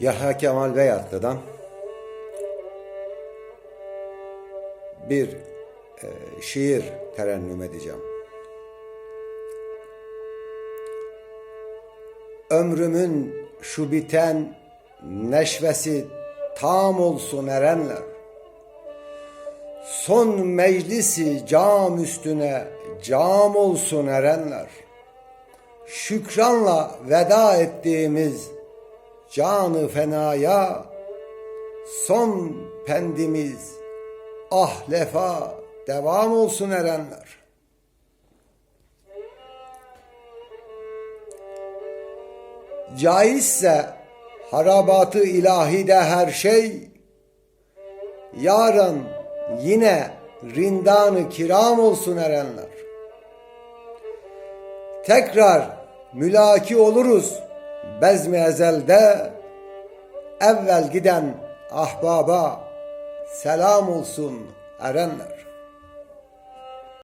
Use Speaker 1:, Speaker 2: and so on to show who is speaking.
Speaker 1: Yahya Kemal Beyatlı'dan bir e, şiir terennüm edeceğim. Ömrümün şu biten neşvesi tam olsun erenler. Son meclisi cam üstüne cam olsun erenler. Şükranla veda ettiğimiz canı fenaya son pendimiz ah lefa devam olsun erenler. Caizse harabatı ilahide her şey yarın yine rindanı kiram olsun erenler. Tekrar mülaki oluruz bezmi ezelde evvel giden ahbaba selam olsun erenler.